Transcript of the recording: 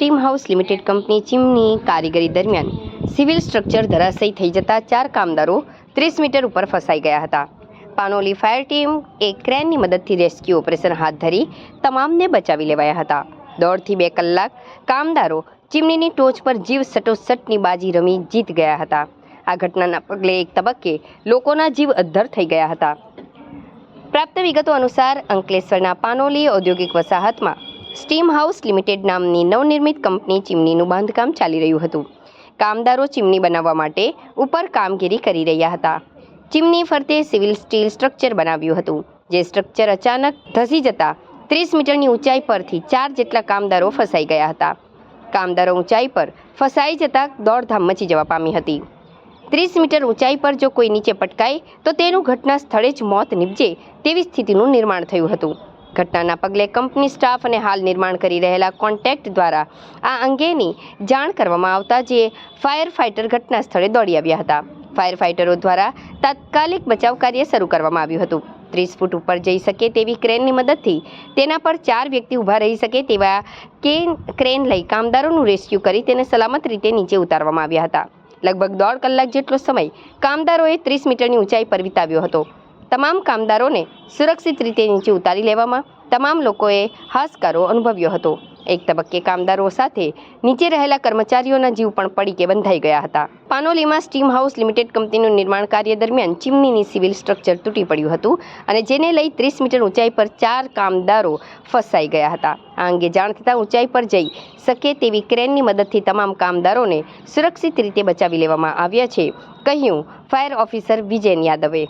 Steam house limited company chimney કારીગરી દરમિયાન civil structure ધરાશયી થઈ જતા ચાર કામદારો ત્રીસ મીટર ઉપર ફસાઈ ગયા હતા. પાનોલી ફાયર ટીમ એ ક્રેનની મદદથી રેસ્ક્યુ ઓપરેશન હાથ ધરી તમામને બચાવી લેવાયા હતા. દોઢથી બે કલાક કામદારો ચીમનીની ટોચ પર જીવ સટોસટની બાજી રમી જીત ગયા હતા. આ ઘટનાના પગલે એક તબક્કે લોકોના જીવ અદ્ધર થઈ ગયા હતા. પ્રાપ્ત વિગતો અનુસાર અંકલેશ્વરના પાનોલી ઔદ્યોગિક વસાહતમાં સ્ટીમ હાઉસ લિમિટેડ નામની નવનિર્મિત કંપની ચીમનીનું બાંધકામ ચાલી રહ્યું હતું. કામદારો ચીમની બનાવવા માટે ઉપર કામગીરી કરી રહ્યા હતા. ચીમની ફરતે સિવિલ સ્ટીલ સ્ટ્રક્ચર બનાવ્યું હતું, જે સ્ટ્રક્ચર અચાનક ધસી જતા ત્રીસ મીટરની ઊંચાઈ પરથી ચાર જેટલા કામદારો ફસાઈ ગયા હતા. કામદારો ઊંચાઈ પર ફસાઈ જતા દોડધામ મચી જવા પામી હતી. ત્રીસ મીટર ઊંચાઈ પર જો કોઈ નીચે પટકાય, તો તેનું ઘટના સ્થળે જ મોત નીપજે તેવી સ્થિતિનું નિર્માણ થયું હતું. ઘટનાના પગલે કંપની સ્ટાફ અને હાલ નિર્માણ કરી રહેલા કોન્ટેક્ટ દ્વારા આ અંગેની જાણ કરવામાં આવતા જે ફાયર ફાઇટર ઘટના સ્થળે દોડી આવ્યા હતા. ફાયર ફાઇટરો દ્વારા તાત્કાલિક બચાવ કાર્ય શરૂ કરવામાં આવ્યું હતું. ત્રીસ ફૂટ ઉપર જઈ શકે તેવી ક્રેનની મદદથી તેના પર ચાર વ્યક્તિ ઊભા રહી શકે તેવા કેન, ક્રેન લઈ કામદારોનું રેસ્ક્યુ કરી તેને સલામત રીતે નીચે ઉતારવામાં આવ્યા હતા. લગભગ દોઢ કલાક જેટલો સમય કામદારોએ ત્રીસ મીટરની ઊંચાઈ પર વિતાવ્યો હતો. તમામ કામદારોને સુરક્ષિત રીતે નીચે ઉતારી લેવામાં તમામ લોકોએ હાશકારો અનુભવ્યો હતો. એક તબક્કે કામદારો સાથે નીચે રહેલા કર્મચારીઓના જીવ પણ પડીકે બંધાઈ ગયા હતા. પાનોલીમાં સ્ટીમ હાઉસ લિમિટેડ કંપનીનું નિર્માણ કાર્ય દરમિયાન ચીમનીની સિવિલ સ્ટ્રક્ચર તૂટી પડ્યું હતું અને જેને લઈ ત્રીસ મીટર ઊંચાઈ પર ચાર કામદારો ફસાઈ ગયા હતા. આ અંગે જાણ થતાં ઊંચાઈ પર જઈ શકે તેવી ક્રેનની મદદથી તમામ કામદારોને સુરક્ષિત રીતે બચાવી લેવામાં આવ્યા છે, કહ્યું ફાયર ઓફિસર વિજયન યાદવે.